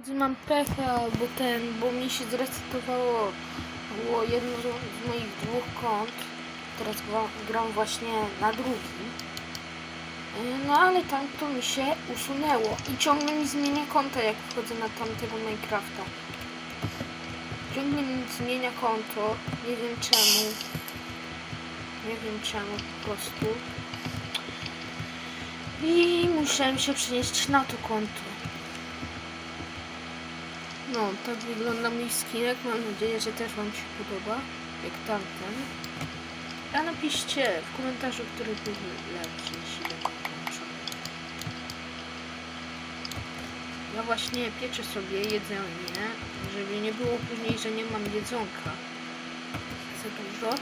Drodzy, mam pecha, bo ten, bo mi się zresetowało było jedno z moich dwóch kont. Teraz gra, gram właśnie na drugim. Yy, No ale tam to mi się usunęło i ciągle mi zmienia konto jak wchodzę na tamtego Minecrafta. Ciągle mi zmienia konto, nie wiem czemu. Nie wiem czemu po prostu. I musiałem się przenieść na to konto. No, tak wygląda mój skinek. Mam nadzieję, że też Wam się podoba, jak tamten. A napiszcie w komentarzu, który był lepszy, jeśli kończył. Ja właśnie pieczę sobie jedzenie, żeby nie było później, że nie mam jedzonka za dużo.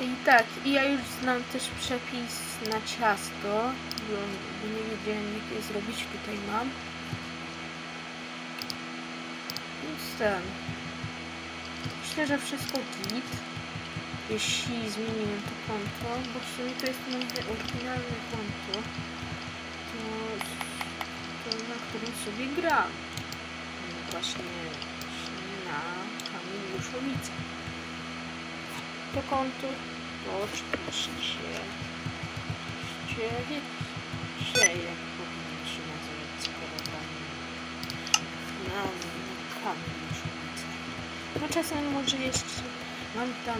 I tak, i ja już znam też przepis na ciasto, bo nie wiedziałem jak je zrobić, tutaj mam ten. Myślę, że wszystko git. Jeśli zmienimy to konto, bo w sumie to jest moje oryginalne konto, to, to na którym sobie gram. No właśnie, właśnie na Kamieniuszowice. To konto to oczywiście 9. Juszowice. No czasem może jeszcze mam tam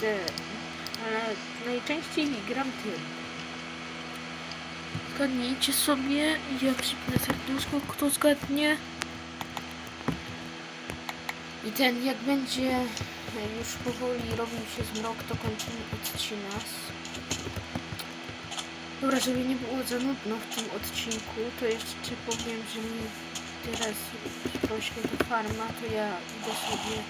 ten, ale najczęściej gram tym. Zgadnijcie sobie, jak przypnę serduszko, kto zgadnie. I ten, jak będzie e, już powoli robił się zmrok, to kończymy odcinek. Dobra, żeby nie było za nudno w tym odcinku, to jeszcze powiem, że mi teraz troszkę do farma, to ja idę sobie...